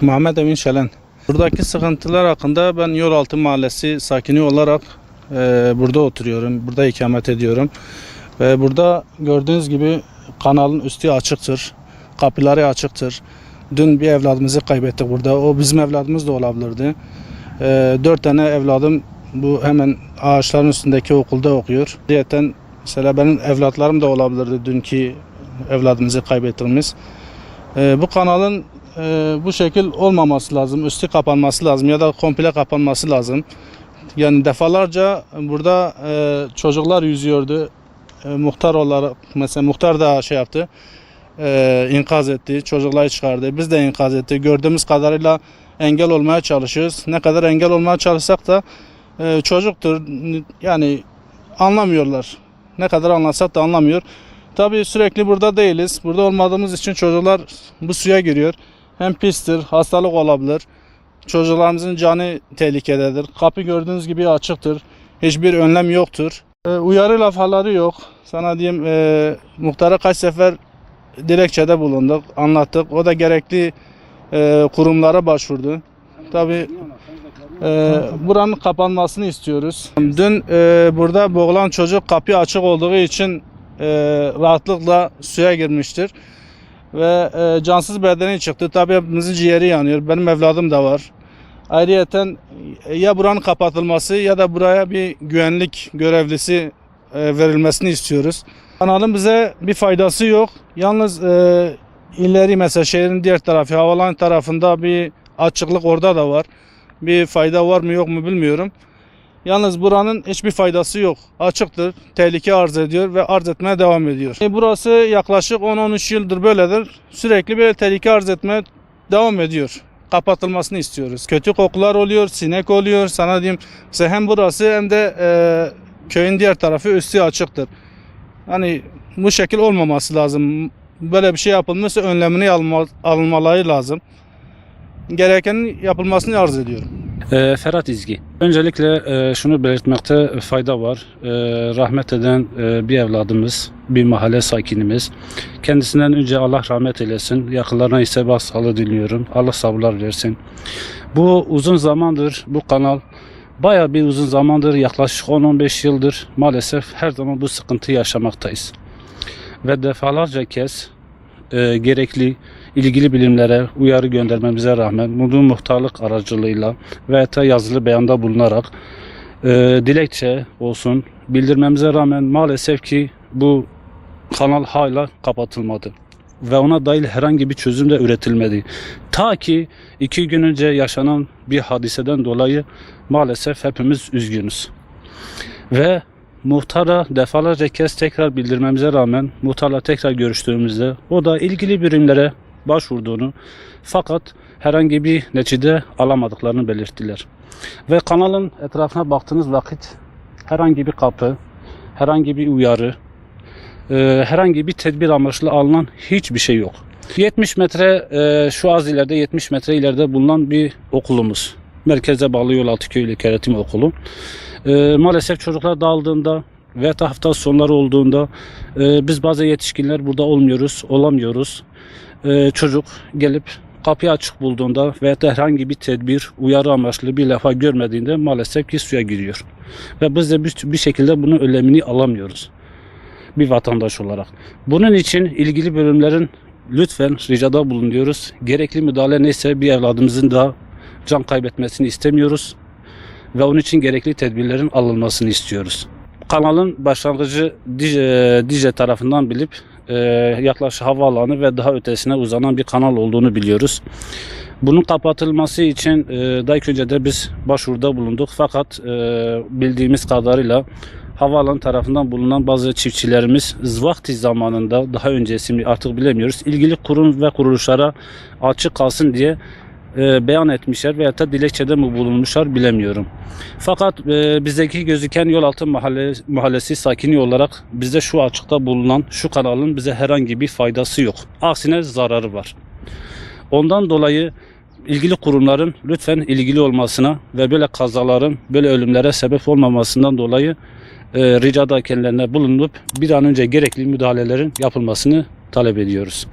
Muhammed Emin Şelen. Buradaki sıkıntılar hakkında ben Yolaltı Mahallesi sakini olarak e, burada oturuyorum. Burada ikamet ediyorum. Ve burada gördüğünüz gibi kanalın üstü açıktır. Kapıları açıktır. Dün bir evladımızı kaybettik burada. O bizim evladımız da olabilirdi. E, dört tane evladım bu hemen ağaçların üstündeki okulda okuyor. Diyeten mesela benim evlatlarım da olabilirdi dünkü evladımızı kaybettiğimiz. E, bu kanalın e, bu şekil olmaması lazım. Üstü kapanması lazım ya da komple kapanması lazım. Yani defalarca burada e, çocuklar yüzüyordu. E, muhtar olarak mesela muhtar da şey yaptı. E, inkaz etti. Çocukları çıkardı. Biz de inkaz etti. Gördüğümüz kadarıyla engel olmaya çalışıyoruz. Ne kadar engel olmaya çalışsak da e, çocuktur. Yani anlamıyorlar. Ne kadar anlatsak da anlamıyor. Tabii sürekli burada değiliz. Burada olmadığımız için çocuklar bu suya giriyor. Hem pistir, hastalık olabilir. Çocuklarımızın canı tehlikededir. Kapı gördüğünüz gibi açıktır. Hiçbir önlem yoktur. E, uyarı lafhaları yok. Sana diyeyim e, muhtara kaç sefer dilekçede bulunduk, anlattık. O da gerekli e, kurumlara başvurdu. Tabii e, buranın kapanmasını istiyoruz. Dün e, burada boğulan çocuk kapı açık olduğu için e, rahatlıkla suya girmiştir. Ve e, cansız bedeni çıktı. Tabii hepimizin ciğeri yanıyor. Benim evladım da var. Ayrıyeten ya buranın kapatılması ya da buraya bir güvenlik görevlisi e, verilmesini istiyoruz. Kanalın bize bir faydası yok. Yalnız e, ileri mesela şehrin diğer tarafı, havalan tarafında bir açıklık orada da var. Bir fayda var mı yok mu bilmiyorum. Yalnız buranın hiçbir faydası yok. Açıktır, tehlike arz ediyor ve arz etmeye devam ediyor. E, Burası yaklaşık 10-13 yıldır böyledir. Sürekli böyle tehlike arz etmeye devam ediyor. Kapatılmasını istiyoruz. Kötü kokular oluyor, sinek oluyor. Sana diyeyim hem burası hem de e, köyün diğer tarafı üstü açıktır. Hani bu şekil olmaması lazım. Böyle bir şey yapılmışsa önlemini alma, almaları lazım. Gerekenin yapılmasını arz ediyorum. Ee, Ferhat İzgi. Öncelikle e, şunu belirtmekte fayda var. Ee, rahmet eden e, bir evladımız, bir mahalle sakinimiz. Kendisinden önce Allah rahmet eylesin. Yakınlarına ise başsağlığı diliyorum. Allah sabırlar versin. Bu uzun zamandır bu kanal bayağı bir uzun zamandır yaklaşık 10-15 yıldır maalesef her zaman bu sıkıntıyı yaşamaktayız. Ve defalarca kez e, gerekli ilgili bilimlere uyarı göndermemize rağmen bunu muhtarlık aracılığıyla veya da yazılı beyanda bulunarak e, dilekçe olsun bildirmemize rağmen maalesef ki bu kanal hala kapatılmadı ve ona dair herhangi bir çözüm de üretilmedi. Ta ki iki gün önce yaşanan bir hadiseden dolayı maalesef hepimiz üzgünüz. Ve muhtara defalarca kez tekrar bildirmemize rağmen muhtarla tekrar görüştüğümüzde o da ilgili birimlere başvurduğunu fakat herhangi bir neticede alamadıklarını belirttiler. Ve kanalın etrafına baktığınız vakit herhangi bir kapı, herhangi bir uyarı, e, herhangi bir tedbir amaçlı alınan hiçbir şey yok. 70 metre e, şu az ileride 70 metre ileride bulunan bir okulumuz. Merkeze bağlı Yol Köy İlköğretim Okulu. E, maalesef çocuklar dağıldığında da hafta sonları olduğunda e, biz bazı yetişkinler burada olmuyoruz, olamıyoruz. E, çocuk gelip kapıyı açık bulduğunda veya da herhangi bir tedbir, uyarı amaçlı bir lafa görmediğinde maalesef ki suya giriyor. Ve biz de bir, bir şekilde bunun önlemini alamıyoruz bir vatandaş olarak. Bunun için ilgili bölümlerin lütfen ricada bulunuyoruz. Gerekli müdahale neyse bir evladımızın da can kaybetmesini istemiyoruz ve onun için gerekli tedbirlerin alınmasını istiyoruz. Kanalın başlangıcı Dice, Dice tarafından bilip e, yaklaşık havaalanı ve daha ötesine uzanan bir kanal olduğunu biliyoruz. Bunun kapatılması için e, daha önce de biz başvuruda bulunduk fakat e, bildiğimiz kadarıyla havaalanı tarafından bulunan bazı çiftçilerimiz vakti zamanında daha öncesini artık bilemiyoruz. ilgili kurum ve kuruluşlara açık kalsın diye e, beyan etmişler veya da dilekçede mi bulunmuşlar bilemiyorum. Fakat e, bizdeki gözüken Yolaltı mahalle, mahallesi sakini olarak bizde şu açıkta bulunan şu kanalın bize herhangi bir faydası yok. Aksine zararı var. Ondan dolayı ilgili kurumların lütfen ilgili olmasına ve böyle kazaların, böyle ölümlere sebep olmamasından dolayı e, ricada kendilerine bulunup bir an önce gerekli müdahalelerin yapılmasını talep ediyoruz.